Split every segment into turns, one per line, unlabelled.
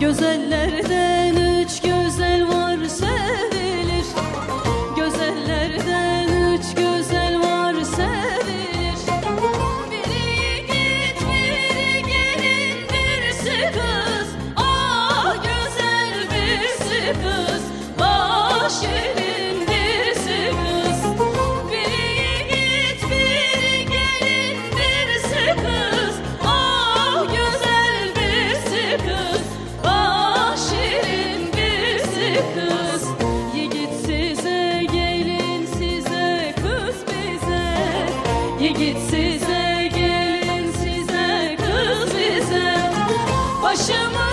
Güzellerde git size gelin size kız bize. Başımı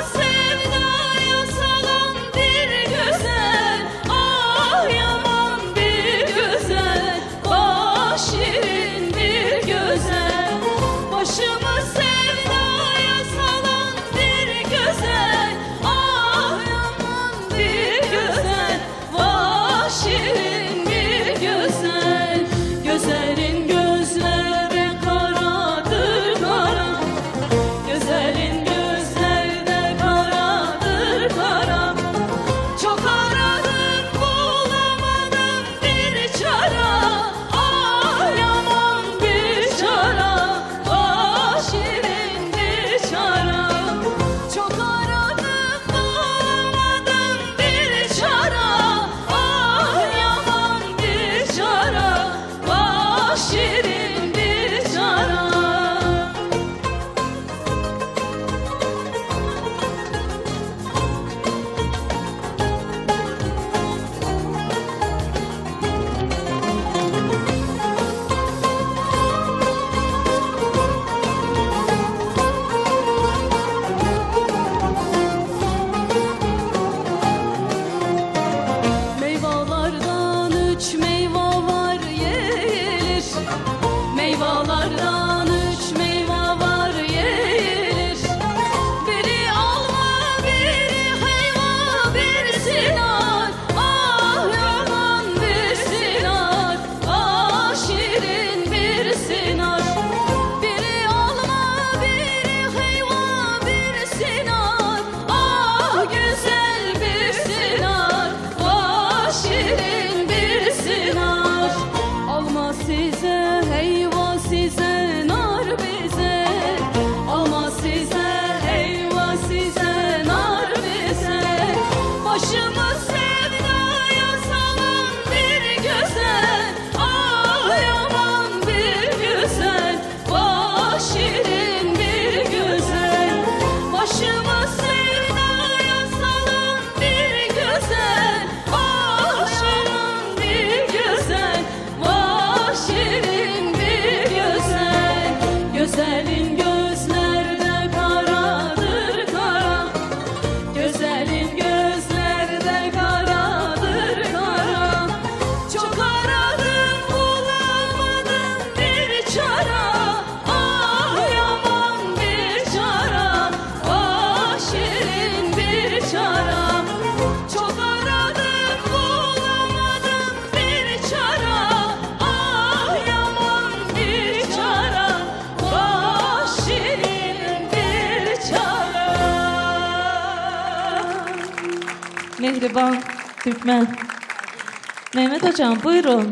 this is
mehriban Türkmen. Mehmet Hocam buyurun.